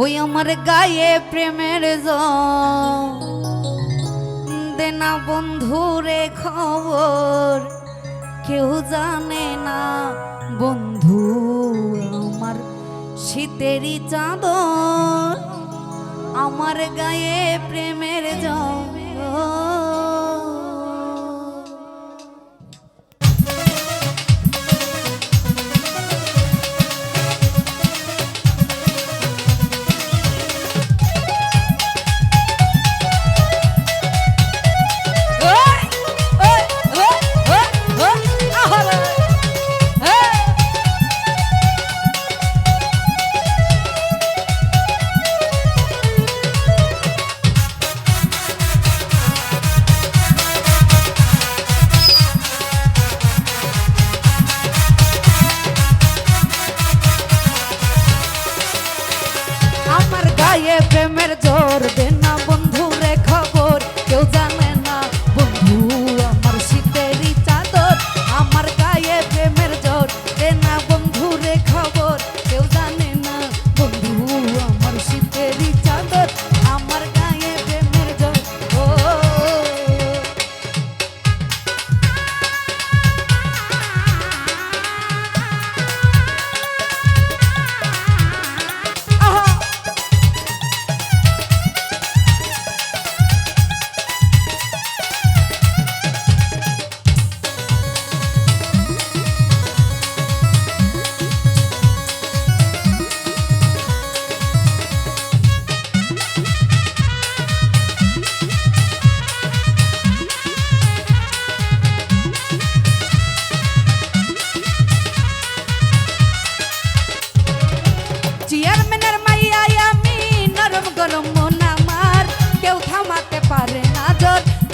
ওই আমার গায়ে প্রেমের দেনা বন্ধুরে খবর, কেউ জানে না বন্ধু আমার শীতেরই চাদর। আমার গায়ে প্রেমের জল।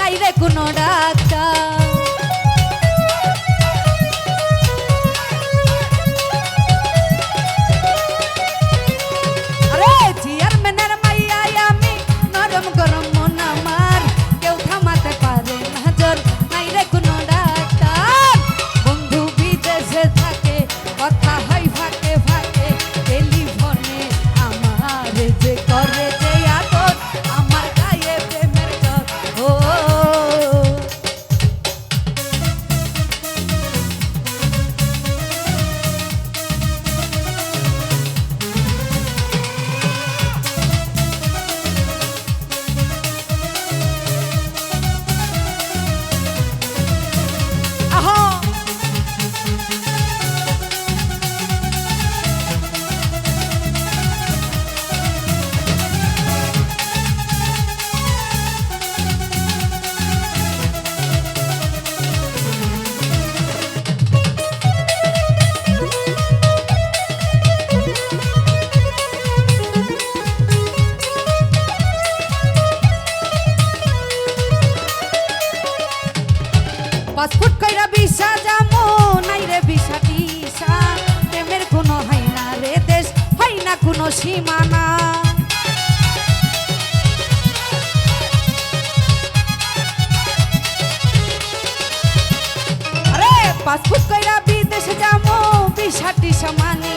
নাই রে কোনো ডাক পাসপোর্ট কইরা বিশা যামো নাই রে বিশা টিশা প্রেমের কোনো হয় না রে দেশ, হয় না কোনো সীমানা। পাসপোর্ট কইরা বিদেশ যামো বিশা টিশা মানে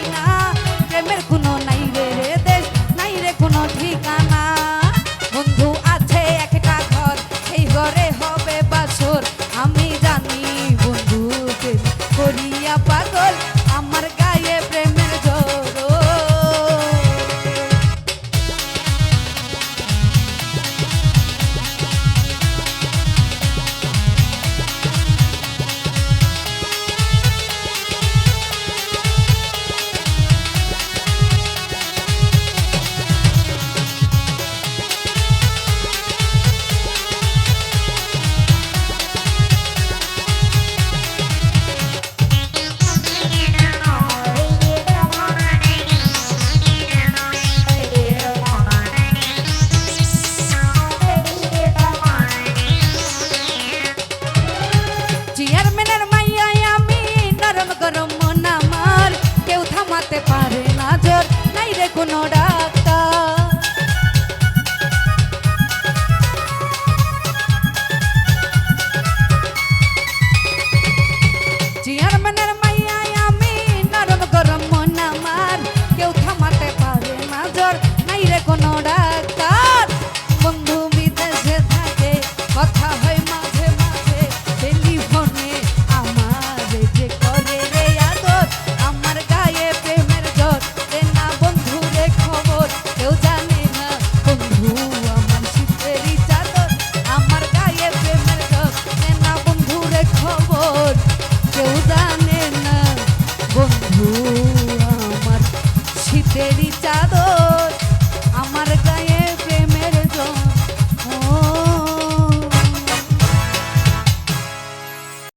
কোনোটা Qué